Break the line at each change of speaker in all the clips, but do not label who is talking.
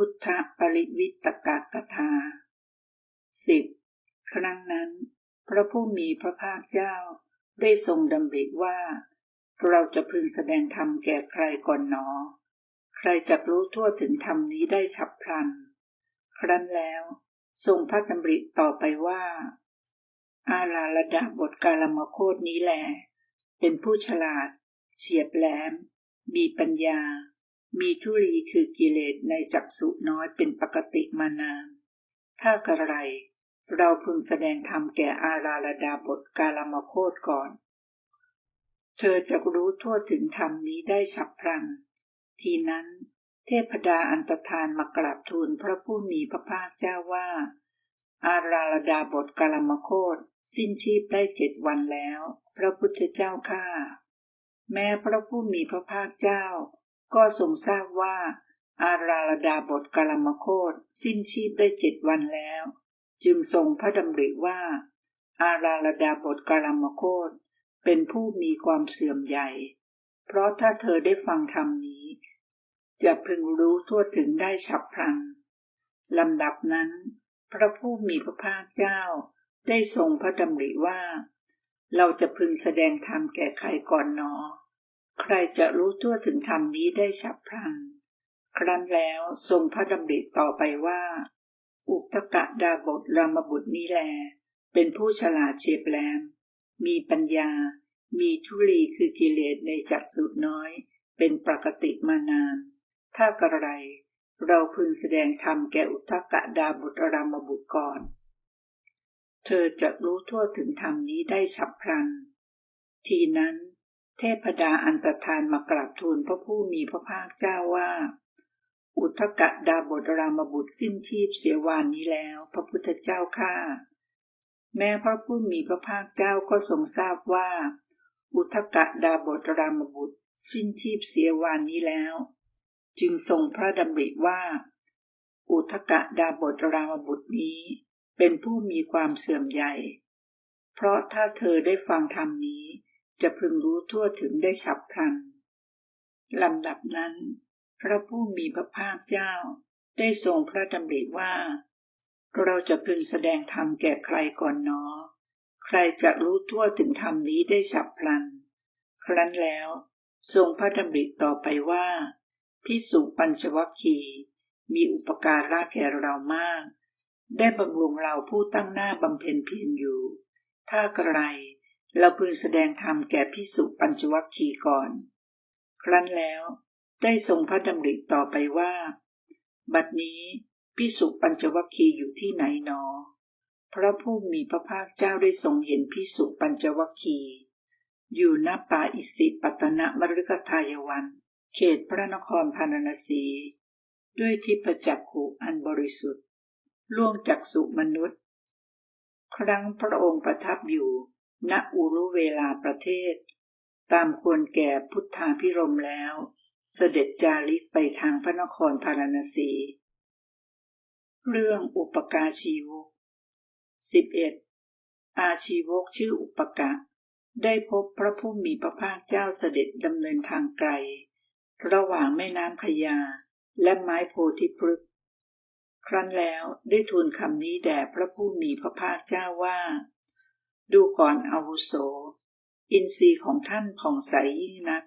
พุทธปริวิตกกถาสิบครั้งนั้น พระผู้มีพระภาคเจ้าได้ทรงดำริว่า เราจะพึงแสดงธรรมแก่ใครก่อนหนอ ใครจะรู้ทั่วถึงธรรมนี้ได้ฉับพลัน ครั้นแล้วทรงพระดำริต่อไปว่า อาลาลดาบทกาลมโคตนี้แหลเป็นผู้ฉลาด เฉียบแหลม มีปัญญา มีทุรีคือกิเลสในจักสุน้อยเป็นปกติมานาน ถ้ากระไร เราพึงแสดงธรรมแก่อาราลดาบทกาลมโคตก่อน เธอจะรู้ทั่วถึงธรรมนี้ได้ฉับพลัน ทีนั้น เทพดาอันตรธานมากราบทูลพระผู้มีพระภาคเจ้าว่า อาราลดาบทกาลมโคตสิ้นชีพได้เจ็ดวันแล้ว พระพุทธเจ้าข้าแม้พระผู้มีพระภาคเจ้า ก็ทรงทราบว่า อาราลดาบทกาลมโคตสิ้นชีพได้เจ็ดวันแล้ว จึงทรงพระดำริว่า อาราลดาบทกาลมโคตเป็นผู้มีความเสื่อมใหญ่ เพราะถ้าเธอได้ฟังธรรมนี้ จะพึงรู้ทั่วถึงได้ฉับพลันลำดับนั้น พระผู้มีพระภาคเจ้าได้ทรงพระดำริว่า เราจะพึงแสดงธรรมแก่ใครก่อนหนอ ใครจะรู้ทั่วถึงธรรมนี้ได้ฉับพลัน ครั้นแล้วทรงพระดำริต่อไปว่า อุตกะดาบทรามบุตรนี้แล เป็นผู้ฉลาดเฉียบแหลม มีปัญญา มีทุลีคือกิเลสในจักสุน้อย เป็นปกติมานาน ถ้ากระไรเราพึงแสดงธรรมแก่อุทกะดาบุตรรามบุตรก่อน เธอจะรู้ทั่วถึงธรรมนี้ได้ฉับพลัน ทีนั้น เทพดาอันตรธานมากราบทูลพระผู้มีพระภาคเจ้าว่า อุทกะดาบทรามบุตรสิ้นชีพเสียวานนี้แล้ว พระพุทธเจ้าข้าแม้พระผู้มีพระภาคเจ้าก็ทรงทราบว่า อุทกะดาบทรามบุตรสิ้นชีพเสียวานนี้แล้ว จึงทรงพระดำริว่า อุทกะดาบทรามบุตรนี้ เป็นผู้มีความเสื่อมใหญ่ เพราะถ้าเธอได้ฟังธรรมนี้ จะพึงรู้ทั่วถึงได้ฉับพลันลำดับนั้น พระผู้มีพระภาคเจ้าได้ทรงพระดำริว่า เราจะพึงแสดงธรรมแก่ใครก่อนเนอ ใครจะรู้ทั่วถึงธรรมนี้ได้ฉับพลัน ครั้นแล้ว ทรงพระดำริต่อไปว่าพิสุปัญจวัคคีมีอุปการะแก่เรามาก ได้บำรุงเราผู้ตั้งหน้าบำเพ็ญเพียรอยู่ ถ้ากระไร เราพึงแสดงธรรมแก่พิสุปัญจวัคคีย์ก่อน ครั้นแล้วได้ทรงพระดำริต่อไปว่า บัดนี้พิสุปัญจวัคคีย์อยู่ที่ไหนนอ พระผู้มีพระภาคเจ้าได้ทรงเห็นพิสุปัญจวัคคีย์อยู่ณป่าอิสิปตนะมฤคทายวัน เขตพระนครพาราณสี ด้วยทิพจักขุอันบริสุทธิ์ล่วงจากสุมนุษย์ ครั้งพระองค์ประทับอยู่ ณอุรุเวลาประเทศ ตามควรแก่พุทธาพิรมแล้ว เสด็จจาริกไปทางพระนครพาราณสี เรื่องอุปกาชีวกสิบเอ็ดอาชีวกชื่ออุปกะ ได้พบพระผู้มีพระภาคเจ้าเสด็จดำเนินทางไกล ระหว่างแม่น้ำพยา และไม้โพธิพฤกษครั้นแล้วได้ทูลคำนี้แด่พระผู้มีพระภาคเจ้าว่า ดูก่อนอาวุโส อินทรีย์ของท่านผ่องใสยิ่งนัก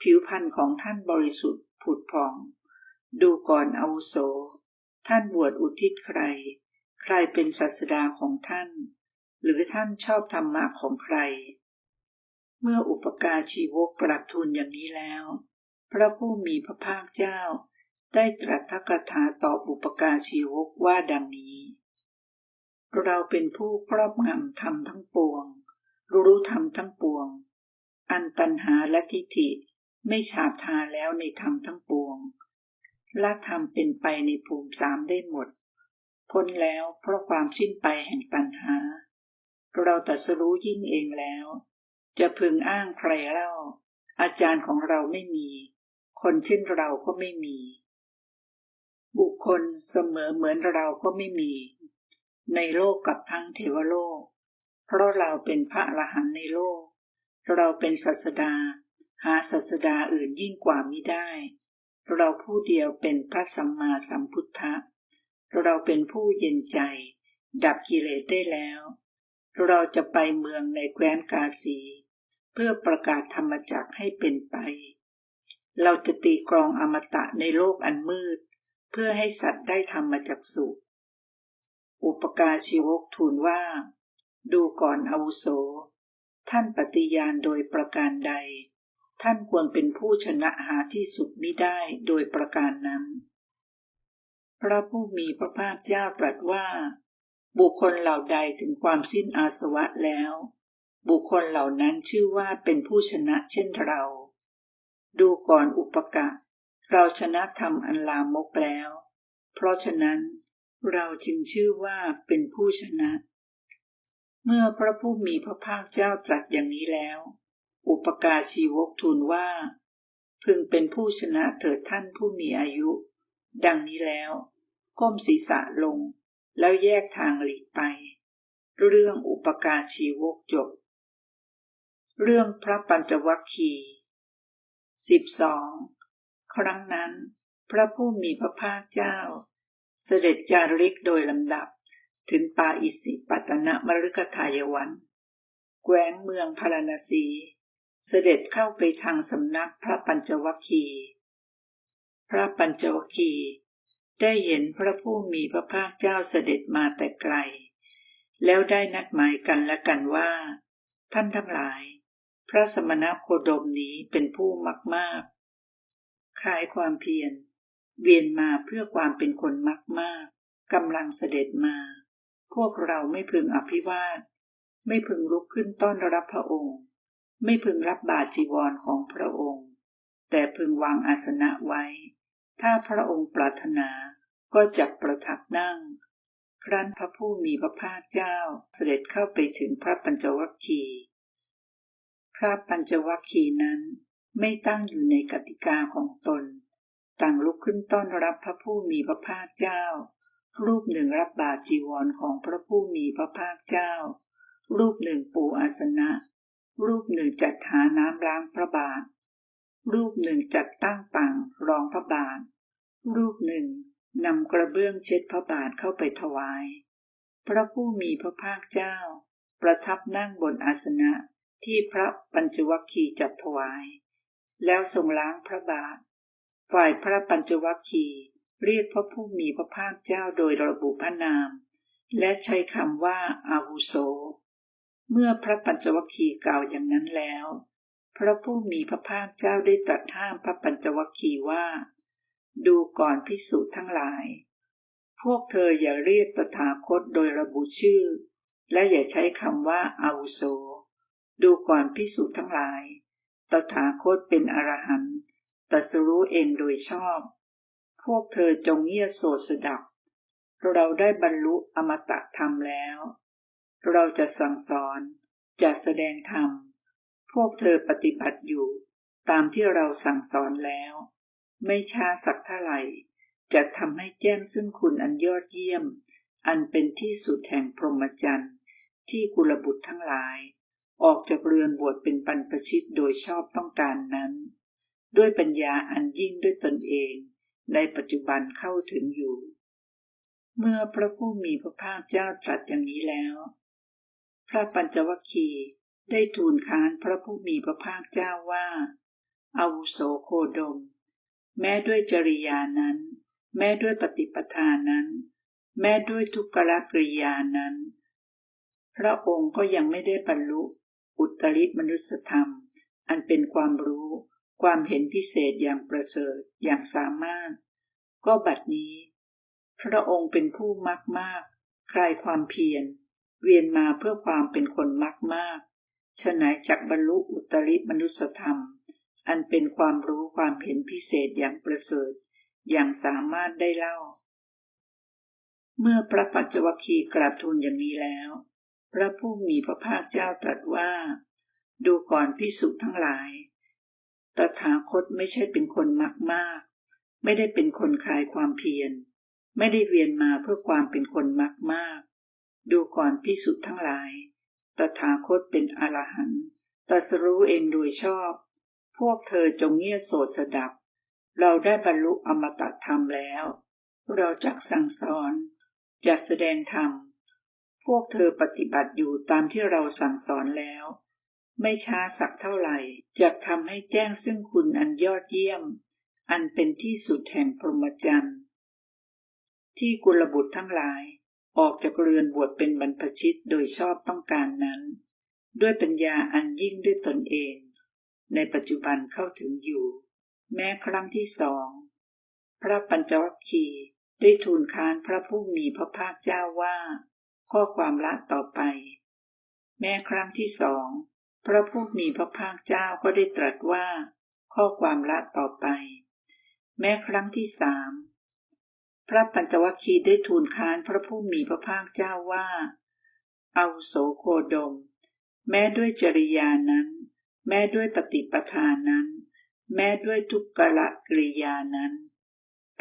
ผิวพรรณของท่านบริสุทธิ์ผุดผ่อง ดูก่อนอาวุโส ท่านบวชอุทิศใคร ใครเป็นศาสดาของท่าน หรือท่านชอบธรรมะของใคร เมื่ออุปการชีวกปรับทูลอย่างนี้แล้ว พระผู้มีพระภาคเจ้าได้ตรัสพระคาถาตอบบุปการชีวกว่าดังนี้ เราเป็นผู้ครอบงำธรรมทั้งปวง รู้ธรรมทั้งปวง อันตัณหาและทิฏฐิไม่ฉาบทาแล้วในธรรมทั้งปวงละธรรมเป็นไปในภูมิสามได้หมด พ้นแล้วเพราะความสิ้นไปแห่งตัณหา เราตัดสรู้ยิ่งเองแล้ว จะพึงอ้างใครเล่า อาจารย์ของเราไม่มี คนเช่นเราก็ไม่มี บุคคลเสมอเหมือนเราก็ไม่มี ในโลกกับทั้งเทวโลก เพราะเราเป็นพระอรหันต์ในโลก เราเป็นศาสดา หาศาสดาอื่นยิ่งกว่ามิได้ เราผู้เดียวเป็นพระสัมมาสัมพุทธะ เราเป็นผู้เย็นใจ ดับกิเลสได้แล้ว เราจะไปเมืองในแคว้นกาสี เพื่อประกาศธรรมจักให้เป็นไป เราจะตีกรองอมตะในโลกอันมืด เพื่อให้สัตว์ได้ธรรมจักสุข อุปการชีวกทูลว่า ดูก่อนอาวุโส ท่านปฏิญาณโดยประการใด ท่านควรเป็นผู้ชนะหาที่สุดมิได้โดยประการนั้น พระผู้มีพระภาคเจ้าตรัสว่า บุคคลเหล่าใดถึงความสิ้นอาสวะแล้ว บุคคลเหล่านั้นชื่อว่าเป็นผู้ชนะเช่นเรา ดูก่อนอุปกะเราชนะธรรมอันลามกแล้ว เพราะฉะนั้น เราจึงชื่อว่าเป็นผู้ชนะ เมื่อพระผู้มีพระภาคเจ้าตรัสอย่างนี้แล้ว อุปการชีวกทูลว่า พึงเป็นผู้ชนะเถิดท่านผู้มีอายุ ดังนี้แล้ว ก้มศีรษะลง แล้วแยกทางหลีกไป เรื่องอุปการชีวกจบ เรื่องพระปัญจวัคคีสิบสองครั้งนั้น พระผู้มีพระภาคเจ้า เสด็จจาริกโดยลำดับ ถึงปาอิสิปัตนะมฤคทายวัน แคว้นเมืองพาราณสี เสด็จเข้าไปทางสำนักพระปัญจวัคคี พระปัญจวัคคีได้เห็นพระผู้มีพระภาคเจ้าเสด็จมาแต่ไกล แล้วได้นัดหมายกันและกันว่า ท่านทั้งหลาย พระสมณโคดมนี้เป็นผู้มากมากคลายความเพียร เวียนมาเพื่อความเป็นคนมากมากกำลังเสด็จมา พวกเราไม่พึงอภิวาท ไม่พึงลุกขึ้นต้อนรับพระองค์ ไม่พึงรับบาจีวรของพระองค์ แต่พึงวางอาสนะไว้ ถ้าพระองค์ปรารถนาก็จะประทับนั่ง ครั้นพระผู้มีพระภาคเจ้าเสด็จเข้าไปถึงพระปัญจวัคคีย์พระปัญจวัคคีย์นั้นไม่ตั้งอยู่ในกติกาของตน ต่างลุกขึ้นต้อนรับพระผู้มีพระภาคเจ้า รูปหนึ่งรับบาจีวรของพระผู้มีพระภาคเจ้า รูปหนึ่งปูอาสนะ รูปหนึ่งจัดหาน้ำล้างพระบาท รูปหนึ่งจัดตั้งปังรองพระบาท รูปหนึ่งนำกระเบื้องเช็ดพระบาทเข้าไปถวาย พระผู้มีพระภาคเจ้า ประทับนั่งบนอาสนะที่พระปัญจวัคคีย์จัดถวาย แล้วทรงล้างพระบาท ฝ่ายพระปัญจวัคคีย์เรียกพระผู้มีพระภาคเจ้าโดยระบุพระนาม และใช้คำว่าอาวุโส เมื่อพระปัญจวัคคีย์กล่าวอย่างนั้นแล้ว พระผู้มีพระภาคเจ้าได้ตรัสห้ามพระปัญจวัคคีย์ว่า ดูก่อนพิสุทั้งหลาย พวกเธออย่าเรียกตถาคตโดยระบุชื่อ และอย่าใช้คำว่าอาวุโส ดูก่อนพิสุทั้งหลาย ตถาคตเป็นอรหันต์ ตัสรู้เองโดยชอบ พวกเธอจงเงียโสดสดับ เราได้บรรลุอมตะธรรมแล้ว เราจะสั่งสอน จะแสดงธรรม พวกเธอปฏิบัติอยู่ ตามที่เราสั่งสอนแล้ว ไม่ช้าสักเท่าไหร่ จะทำให้แจ้งซึ่งคุณอันยอดเยี่ยม อันเป็นที่สุดแห่งพรหมจรรย์ ที่กุลบุตรทั้งหลาย ออกจากเรือนบวชเป็นปันประชิตโดยชอบต้องการนั้น ด้วยปัญญาอันยิ่งด้วยตนเอง ในปัจจุบันเข้าถึงอยู่ เมื่อพระผู้มีพระภาคเจ้าตรัสอย่างนี้แล้ว พระปัญจวัคคีย์ได้ทูลค้านพระผู้มีพระภาคเจ้าว่าอาวุโสโคดม แม้ด้วยจริยานั้น แม้ด้วยปฏิปทานั้น แม้ด้วยทุกขลกริยานั้น พระองค์ก็ยังไม่ได้บรรลุ อุตริมนุสธรรม อันเป็นความรู้ ความเห็นพิเศษอย่างประเสริฐอย่างสามารถ ก็บัดนี้ พระองค์เป็นผู้มักมากคลายความเพียร เวียนมาเพื่อความเป็นคนมักมากฉะไหนจักบรรลุอุตริมนุสธรรม อันเป็นความรู้ความเห็นพิเศษอย่างประเสริฐ อย่างสามารถได้เล่า เมื่อพระปัจจวัคคีกราบทูลอย่างนี้แล้ว พระผู้มีพระภาคเจ้าตรัสว่า ดูก่อนพิสุทั้งหลาย ตถาคตไม่ใช่เป็นคนมากมาก ไม่ได้เป็นคนคลายความเพียร ไม่ได้เวียนมาเพื่อความเป็นคนมากมาก ดูก่อนพิสุทธ์ทั้งหลาย ตถาคตเป็นอรหันต์ตรัสรู้เองโดยชอบ พวกเธอจงเงียบโสดสดับ เราได้บรรลุอมตะธรรมแล้ว เราจักสั่งสอนจักแสดงธรรม พวกเธอปฏิบัติอยู่ตามที่เราสั่งสอนแล้ว ไม่ช้าสักเท่าไหร่จะทำให้แจ้งซึ่งคุณอันยอดเยี่ยม อันเป็นที่สุดแห่งพรหมจรรย์ ที่กุลบุตรทั้งหลายออกจากเรือนบวชเป็นบรรพชิตโดยชอบต้องการนั้น ด้วยปัญญาอันยิ่งด้วยตนเอง ในปัจจุบันเข้าถึงอยู่ แม้ครั้งที่สอง พระปัญจวัคคีย์ได้ทูลค้านพระผู้มีพระภาคเจ้าว่า ข้อความละต่อไป แม้ครั้งที่สอง พระผู้มีพระภาคเจ้าก็ได้ตรัสว่า ข้อความละต่อไป แม้ครั้งที่สามพระปัญจวัคคีย์ได้ทูลค้านพระผู้มีพระภาคเจ้าว่าเอาโสโคดม แม้ด้วยจริยานั้น แม้ด้วยปฏิปทานั้น แม้ด้วยทุกกละกริยานั้น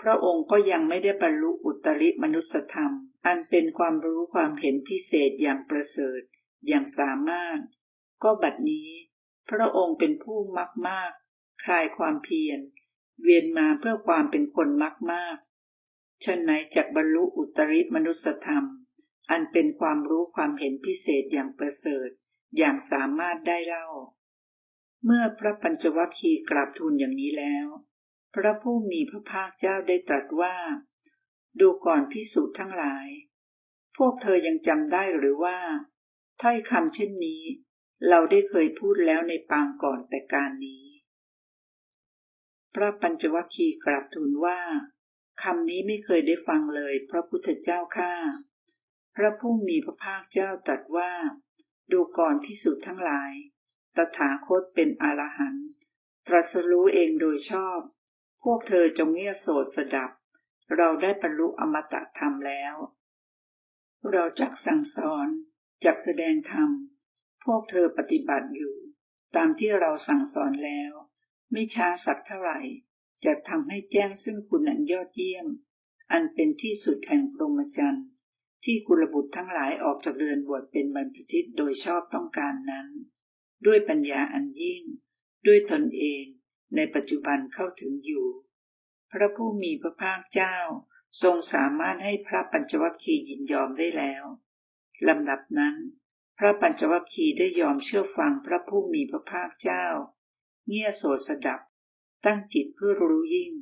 พระองค์ก็ยังไม่ได้บรรลุอุตริมนุสธรรม อันเป็นความรู้ความเห็นพิเศษอย่างประเสริฐอย่างสามารถ ก็บัดนี้ พระองค์เป็นผู้มักมากคลายความเพียร เวียนมาเพื่อความเป็นคนมักมากฉะไหนจากบรรลุอุตริมนุสธรรม อันเป็นความรู้ความเห็นพิเศษอย่างประเสริฐ อย่างสามารถได้เล่า เมื่อพระปัญจวัคคีย์กราบทูลอย่างนี้แล้ว พระผู้มีพระภาคเจ้าได้ตรัสว่า ดูก่อนพิสูจน์ทั้งหลาย พวกเธอยังจำได้หรือว่า ถ้อยคำเช่นนี้ เราได้เคยพูดแล้วในปางก่อนแต่การนี้ พระปัญจวัคคีย์กราบทูลว่าคำนี้ไม่เคยได้ฟังเลย พระพุทธเจ้าข้าพระผู้มีพระภาคเจ้าตรัสว่า ดูก่อนพิสูจน์ทั้งหลาย ตถาคตเป็นอรหันต์ตรัสรู้เองโดยชอบ พวกเธอจงเงียบโสดสดับ เราได้บรรลุอมตะธรรมแล้ว เราจักสั่งสอนจักแสดงธรรม พวกเธอปฏิบัติอยู่ ตามที่เราสั่งสอนแล้ว ไม่ช้าสักเท่าไหร่ จะทำให้แจ้งซึ่งคุณอันยอดเยี่ยม อันเป็นที่สุดแห่งพรหมจรรย์ที่กุลบุตรทั้งหลายออกจากเรือนบวชเป็นบรรพชิตโดยชอบต้องการนั้น ด้วยปัญญาอันยิ่ง ด้วยตนเองในปัจจุบันเข้าถึงอยู่ พระผู้มีพระภาคเจ้าทรงสามารถให้พระปัญจวัคคีย์ยินยอมได้แล้วลำดับนั้น พระปัญจวัคคีย์ได้ยอมเชื่อฟังพระผู้มีพระภาคเจ้า เงี่ยโสสดับ ตั้งจิตเพื่อรู้ยิ่ง